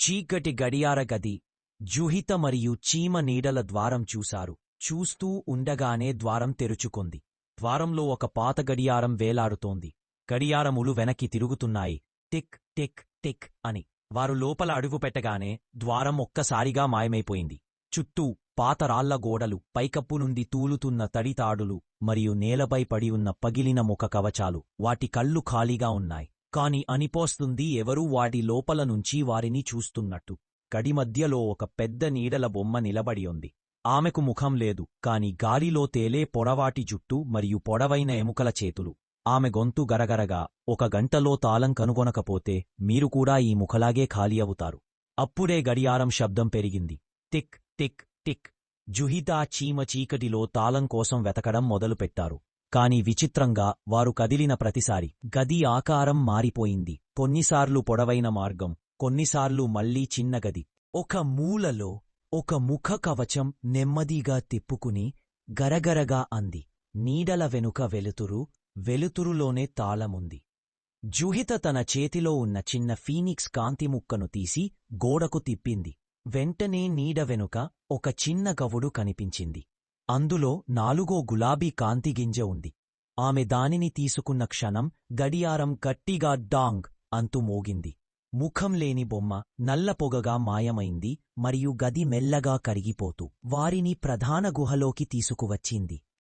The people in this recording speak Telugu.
చీకటి గడియార గది జుహిత మరియు చీమ నీడల ద్వారం చూశారు. చూస్తూ ఉండగానే ద్వారం తెరుచుకుంది. ద్వారంలో ఒక పాత గడియారం వేలాడుతోంది. గడియారములు వెనక్కి తిరుగుతున్నాయి. టిక్ టిక్ టిక్ అని. వారు లోపల అడుగుపెట్టగానే ద్వారం ఒక్కసారిగా మాయమైపోయింది. చుట్టూ పాత రాళ్ళ గోడలు పైకప్పు నుండి తూలుతున్న తడితాడులు మరియు నేలపై పడి ఉన్న పగిలిన ముఖ కవచాలు వాటి కళ్ళు ఖాళీగా ఉన్నాయి. కాని అనిపోస్తుంది ఎవరూ వాటి లోపల నుంచి వారిని చూస్తున్నట్టు. కడిమధ్యలో ఒక పెద్ద నీడల బొమ్మ నిలబడి ఉంది. ఆమెకు ముఖం లేదు కాని గాలిలో తేలే పొడవాటి జుట్టు మరియు పొడవైన ఎముకల చేతులు. ఆమె గొంతు గరగరగా ఒక గంటలో తాళం కనుగొనకపోతే మీరు కూడా ఈ ముఖలాగే ఖాళీ అవుతారు. అప్పుడే గడియారం శబ్దం పెరిగింది. Tick tick tick. జుహితా చీమ చీకటిలో తాళం కోసం వెతకడం మొదలుపెట్టారు. కాని విచిత్రంగా వారు కదిలిన ప్రతిసారి గది ఆకారం మారిపోయింది. కొన్నిసార్లు పొడవైన మార్గం కొన్నిసార్లు మళ్ళీ చిన్న గది. ఒక మూలలో ఒక ముఖ కవచం నెమ్మదిగా తిప్పుకుని గరగరగా అంది. నీడల వెనుక వెలుతురు వెలుతురులోనే తాళముంది. జుహిత తన చేతిలో ఉన్న చిన్న ఫీనిక్స్ కాంతి ముక్కను తీసి గోడకు తిప్పింది. వెంటనే నీడ వెనుక ఒక చిన్న గవుడు కనిపించింది. అందులో నాలుగో గులాబీ కాంతిగింజ ఉంది. ఆమె దానిని తీసుకున్న క్షణం గడియారం గట్టిగా డాంగ్ అంతు మోగింది. ముఖం లేని బొమ్మ నల్ల పొగగా మాయమైంది మరియు గది మెల్లగా కరిగిపోతూ వారిని ప్రధాన గుహలోకి తీసుకువచ్చింది.